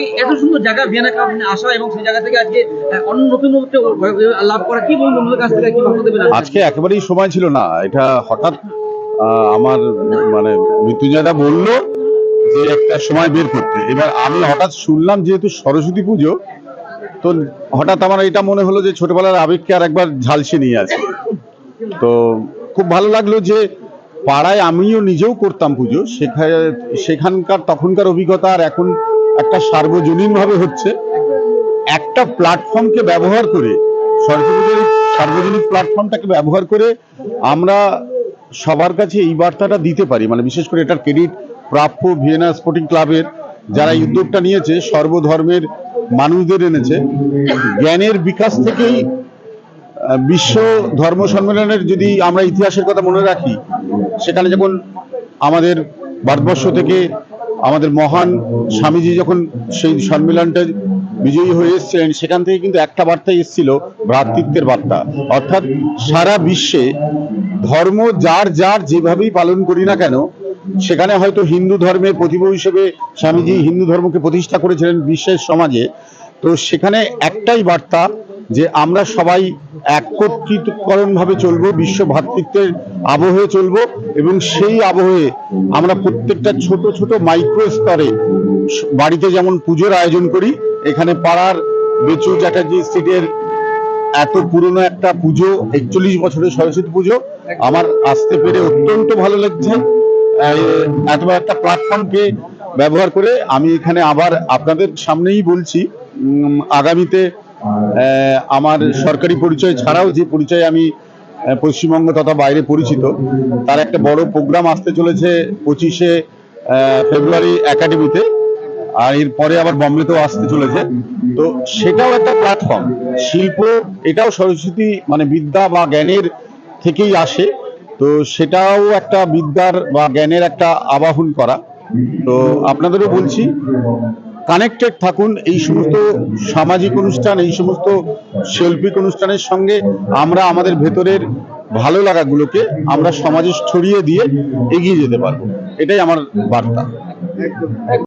এই এত সুন্দর জায়গা ভিয়েনা কাপ আসা এবং সেই জায়গা থেকে আজকে অন্য নতুন লাভ করা, কি বলব বন্ধুদের কাছ থেকে, কি বক্তব্য দেবেন আজকে? একেবারেই সময় ছিল না। এটা হঠাৎ আমার মানে মৃত্যুঞ্জয়দা বলল যে একটা সময় বের করতে। এবার আমি হঠাৎ শুনলাম যেহেতু সরস্বতী পুজো, তো হঠাৎ আমার এটা মনে হলো যে ছোটবেলার আবেগকে আর একবার ঝালসে নিয়ে আছে তো খুব ভালো লাগল যে পাড়ায় আমিও নিজেও করতাম পুজো। সেখানে সেখানকার তখনকার অভিজ্ঞতা আর এখন একটা সার্বজনীন ভাবে হচ্ছে। একটা প্ল্যাটফর্মকে ব্যবহার করে সরস্বতী এই প্ল্যাটফর্মটাকে ব্যবহার করে আমরা সবার কাছে এই বার্তাটা দিতে পারি। মানে বিশেষ করে এটার ক্রেডিট প্রাপ্য ভিয়েনা স্পোর্টিং ক্লাবের যারা এই উদ্যোগটা নিয়েছে, সর্বধর্মের মানুষদের এনেছে। জ্ঞানের বিকাশ থেকেই বিশ্ব ধর্ম সম্মেলনের যদি আমরা ইতিহাসের কথা মনে রাখি, সেখানে যখন আমাদের ভারতবর্ষ থেকে আমাদের মহান স্বামীজি যখন সেই সম্মেলনটা বিজয়ী হয়ে এসেছিলেন, সেখান থেকে কিন্তু একটা বার্তা এসেছিল, ভ্রাতৃত্বের বার্তা। অর্থাৎ সারা বিশ্বে ধর্ম যার যার যেভাবেই পালন করি না কেন, সেখানে হয়তো হিন্দু ধর্মের প্রতিভ হিসেবে স্বামীজি হিন্দু ধর্মকে প্রতিষ্ঠা করেছিলেন বিশ্বের সমাজে। তো সেখানে একটাই বার্তা যে আমরা সবাই একত্রিতকরণ ভাবে চলবো বিশ্ব ভ্রাতৃত্বের আবহে চলবো এবং সেই আবহে আমরা প্রত্যেকটা ছোট ছোট মাইক্রো স্তরে বাড়িতে যেমন পুজোর আয়োজন করি, এখানে পাড়ার বেচু চ্যাটার্জি স্ট্রিটের এত পুরনো একটা পুজো, একচল্লিশ বছরের সরস্বতী পুজো, আমার আসতে পেরে অত্যন্ত ভালো লাগছে। এত একটা প্ল্যাটফর্মকে ব্যবহার করে আমি এখানে আবার আপনাদের সামনেই বলছি আগামীতে আমার সরকারি পরিচয় ছাড়াও যে পরিচয় আমি পশ্চিমবঙ্গ তথা বাইরে পরিচিত, তার একটা বড় প্রোগ্রাম আসতে চলেছে পঁচিশে ফেব্রুয়ারি একাডেমিতে, আর এরপরে আবার বম্বেতেও আসতে চলেছে। তো সেটাও একটা প্ল্যাটফর্ম শিল্প, এটাও সরস্বতী মানে বিদ্যা বা জ্ঞানের থেকেই আসে। তো সেটাও একটা বিদ্যার বা জ্ঞানের একটা আবাহন করা। তো আপনাদেরও বলছি কানেক্টেড থাকুন এই সমস্ত সামাজিক অনুষ্ঠান, এই সমস্ত শৈল্পিক অনুষ্ঠানের সঙ্গে আমরা আমাদের ভেতরের ভালো লাগাগুলোকে আমরা সমাজে ছড়িয়ে দিয়ে এগিয়ে যেতে পারব। এটাই আমার বার্তা।